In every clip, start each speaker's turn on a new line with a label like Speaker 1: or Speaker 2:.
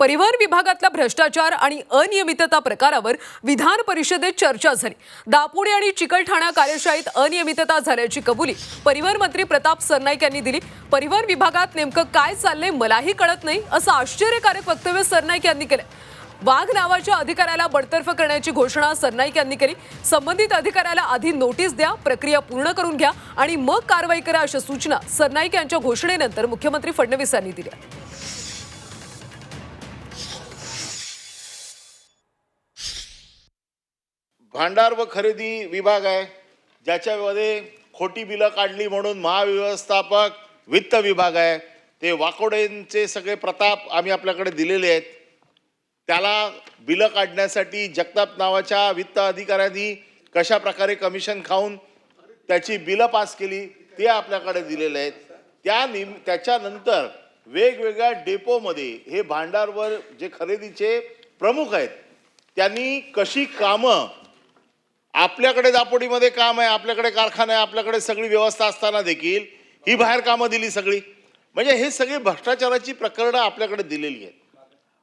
Speaker 1: परिवहन विभागातला भ्रष्टाचार आणि अनियमितता प्रकारावर विधान परिषदेत चर्चा झाली. दापोडी आणि चिकलठाणा कार्यशाळेत अनियमितता झाल्याची कबुली परिवहन मंत्री प्रताप सरनाईक यांनी दिली. परिवहन विभागात नेमकं काय चाललंय मलाही कळत नाही असं आश्चर्यकारक वक्तव्य सरनाईक यांनी केलं वाघ नावाच्या अधिकाऱ्याला बडतर्फ करण्याची घोषणा सरनाईक यांनी केली. संबंधित अधिकाऱ्याला आधी नोटीस द्या प्रक्रिया पूर्ण करून घ्या आणि मग कारवाई करा अशा सूचना सरनाईक यांच्या घोषणेनंतर मुख्यमंत्री फडणवीस यांनी दिल्या.
Speaker 2: भांडार व खरेदी विभाग आहे ज्याच्यामध्ये खोटी बिलं काढली म्हणून महाव्यवस्थापक वित्त विभाग आहे. ते वाकोडेंचे सगळे प्रताप आम्ही आपल्याकडे दिलेले आहेत. त्याला बिलं काढण्यासाठी जगताप नावाच्या वित्त अधिकाऱ्यांनी कशा प्रकारे कमिशन खाऊन त्याची बिलं पास केली ते आपल्याकडे दिलेले आहेत. त्या निम त्याच्यानंतर वेगवेगळ्या डेपोमध्ये हे भांडारवर जे खरेदीचे प्रमुख आहेत त्यांनी कशी कामं आपल्याकडे दापोडीमध्ये काम आहे आपल्याकडे कारखाना आहे आपल्याकडे सगळी व्यवस्था असताना देखील ही बाहेर कामं दिली सगळी. म्हणजे हे सगळी भ्रष्टाचाराची प्रकरणं आपल्याकडे दिलेली आहेत.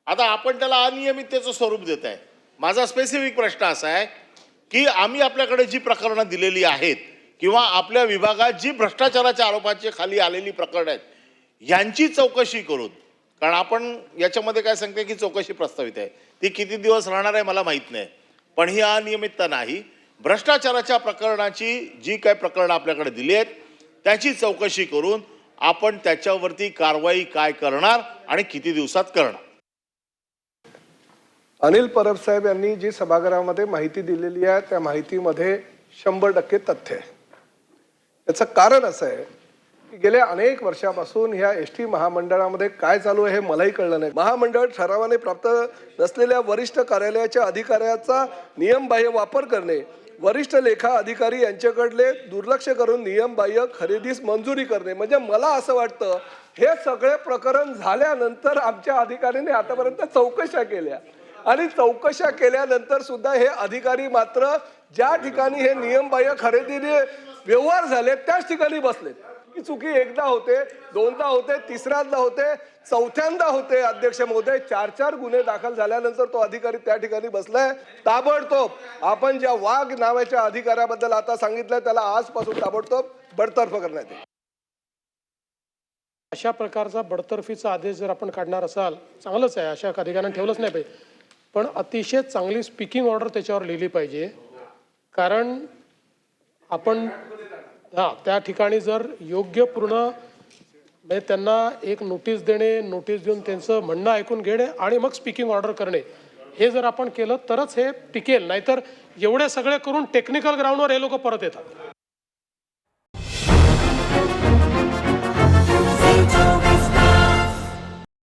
Speaker 2: आता आपण त्याला अनियमिततेचं स्वरूप देत आहे. माझा स्पेसिफिक प्रश्न असा आहे की आम्ही आपल्याकडे जी प्रकरणं दिलेली आहेत किंवा आपल्या विभागात जी भ्रष्टाचाराच्या आरोपाची खाली आलेली प्रकरणं आहेत यांची चौकशी करून कारण आपण याच्यामध्ये काय सांगते की चौकशी प्रस्तावित आहे. ती किती दिवस राहणार आहे मला माहीत नाही. पण ही अनियमितता नाही. भ्रष्टाचाराच्या प्रकरणाची जी काय प्रकरणं आपल्याकडे दिली आहेत त्याची चौकशी करून आपण त्याच्यावरती कारवाई काय करणार आणि किती दिवसात करणार.
Speaker 3: अनिल परब साहेब यांनी जी सभागृहामध्ये माहिती दिलेली आहे त्या माहितीमध्ये शंभर टक्के तथ्य आहे. याचं कारण असं आहे की गेल्या अनेक वर्षापासून ह्या एस टी महामंडळामध्ये काय चालू आहे हे मलाही कळलं नाही. महामंडळ ठरावाने प्राप्त नसलेल्या वरिष्ठ कार्यालयाच्या अधिकाऱ्याचा नियमबाह्य वापर करणे वरिष्ठ लेखा अधिकारी यांच्याकडले दुर्लक्ष करून नियमबाह्य खरेदीस मंजुरी करणे. म्हणजे मला असं वाटतं हे सगळे प्रकरण झाल्यानंतर आमच्या अधिकाऱ्यांनी आतापर्यंत चौकशा केल्या. आणि चौकशा केल्यानंतर सुद्धा हे अधिकारी मात्र ज्या ठिकाणी हे नियमबाह्य खरेदीने व्यवहार झाले त्याच ठिकाणी बसले ही चुकी एकदा होते दोनदा होते तिसऱ्यांदा होते चौथ्यांदा होते. अध्यक्ष महोदय चार चार गुन्हे दाखल झाल्यानंतर तो अधिकारी त्या ठिकाणी बसलाय. ताबडतोब आपण ज्या वाघ नावाच्या अधिकाऱ्याबद्दल आता सांगितलंय त्याला आजपासून ताबडतोब बडतर्फ करण्यात येईल.
Speaker 4: अशा प्रकारचा बडतर्फीचा आदेश जर आपण काढणार असाल चांगलंच आहे अशा अधिकाऱ्यांना ठेवलंच नाही पाहिजे. पण अतिशय चांगली स्पीकिंग ऑर्डर त्याच्यावर लिहिली पाहिजे. कारण आपण हा त्या ठिकाणी जर योग्य पूर्ण म्हणजे त्यांना एक नोटीस देणे नोटीस देऊन त्यांचं म्हणणं ऐकून घेणे आणि मग स्पीकिंग ऑर्डर करणे. हे जर आपण केलं तरच हे टिकेल. नाहीतर एवढे सगळे करून टेक्निकल ग्राउंडवर हे लोक परत येतात.